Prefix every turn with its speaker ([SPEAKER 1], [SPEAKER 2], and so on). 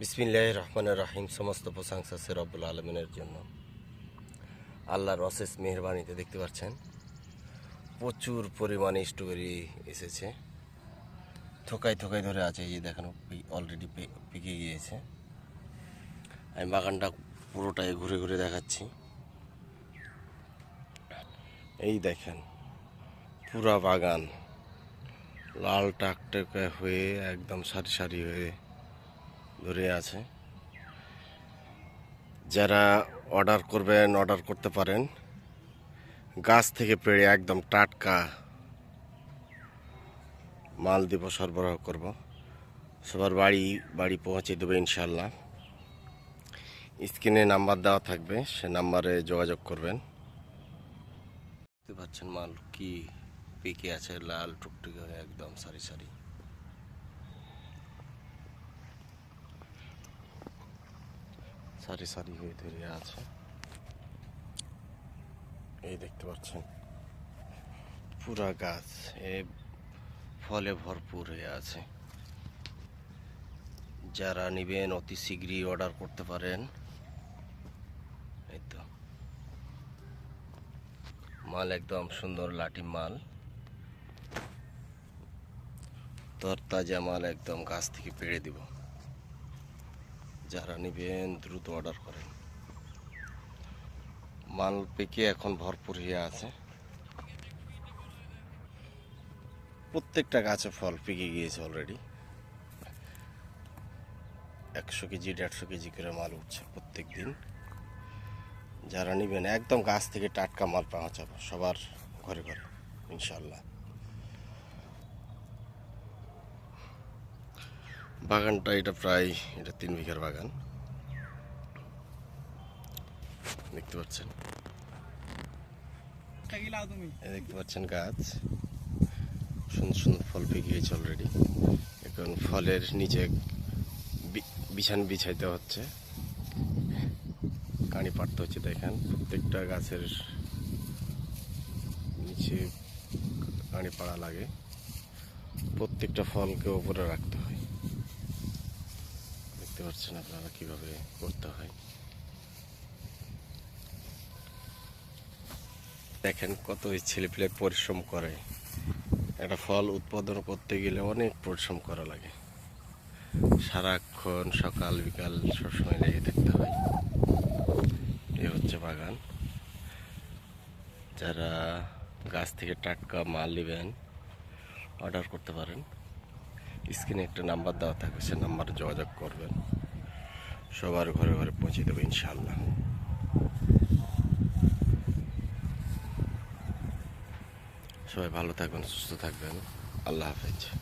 [SPEAKER 1] বিসমিল্লাহ রহমানের রাহিম, সমস্ত প্রশংসা সে রব্বুল আলমিনের জন্য। আল্লাহর অশেষ মেহরবানিতে দেখতে পাচ্ছেন, প্রচুর পরিমাণে স্ট্রবেরি এসেছে। থোকায় থোকায় ধরে আছে, এই দেখেন অলরেডি পেকে গিয়েছে। আমি বাগানটা পুরোটাই ঘুরে ঘুরে দেখাচ্ছি। এই দেখেন, পুরা বাগান লাল টাকটাকা হয়ে, একদম সারি সারি হয়ে ধরে আছে। যারা অর্ডার করবেন অর্ডার করতে পারেন। গাছ থেকে পেড়ে একদম টাটকা মাল দিব, সরবরাহ করব। সবার বাড়ি বাড়ি পৌঁছে দেবে ইনশাল্লাহ স্ক্রিনে নাম্বার দেওয়া থাকবে, সে নাম্বারে যোগাযোগ করবেন। দেখতে পাচ্ছেন মাল কি, পেকে আছে, লাল টুকটুকে একদম সারি সারি। সারি সারি হয়ে ধরে আছে। এই দেখতে পাচ্ছেন, পুরা গাছ এ ফলে ভরপুর হয়ে আছে। যারা নেবেন, অতি শীঘ্রই অর্ডার করতে পারেন। এই তো। মাল একদম সুন্দর লাটি মাল। তরতাজা মাল একদম গাছ থেকে পেড়ে দিব। যারা নেবেন, দ্রুত অর্ডার করেন। মাল পেকে এখন ভরপুর হয়ে আছে। প্রত্যেকটা গাছে ফল পেকে গিয়েছে অলরেডি একশো কেজি, দেড়শো কেজি করে মাল উঠছে প্রত্যেক দিন যারা নেবেন, একদম গাছ থেকে টাটকা মাল পাওয়া যাবে সবার ঘরে ঘরে ইনশাল্লাহ বাগানটা এটা প্রায়, এটা তিন বিঘার বাগান। দেখতে পাচ্ছেন। দেখতে পাচ্ছেন গাছ। সুন্দর সুন্দর ফল পেকে গেছে অলরেডি এখন ফলের নিচে বিছান বিছাইতে হচ্ছে। কানি পাড়তে হচ্ছে, দেখেন। প্রত্যেকটা গাছের নিচে কানি পাড়া লাগে। প্রত্যেকটা ফলকে উপরে রাখতে দেখতে পাচ্ছেন আপনারা কীভাবে করতে হয়। দেখেন কত ছেলেপিলে পরিশ্রম করে। একটা ফল উৎপাদন করতে গেলে অনেক পরিশ্রম করা লাগে। সারাক্ষণ সকাল, বিকাল সবসময় লেগে থাকতে হয়। এ হচ্ছে বাগান। যারা গাছ থেকে টাটকা মাল নেবেন, অর্ডার করতে পারেন। স্ক্রিনে একটা নাম্বার দেওয়া থাকবে, সে নাম্বারে যোগাযোগ করবেন। সবার ঘরে ঘরে পৌঁছে দেবে ইনশাল্লাহ সবাই ভালো থাকবেন, সুস্থ থাকবেন। আল্লাহ হাফেজ।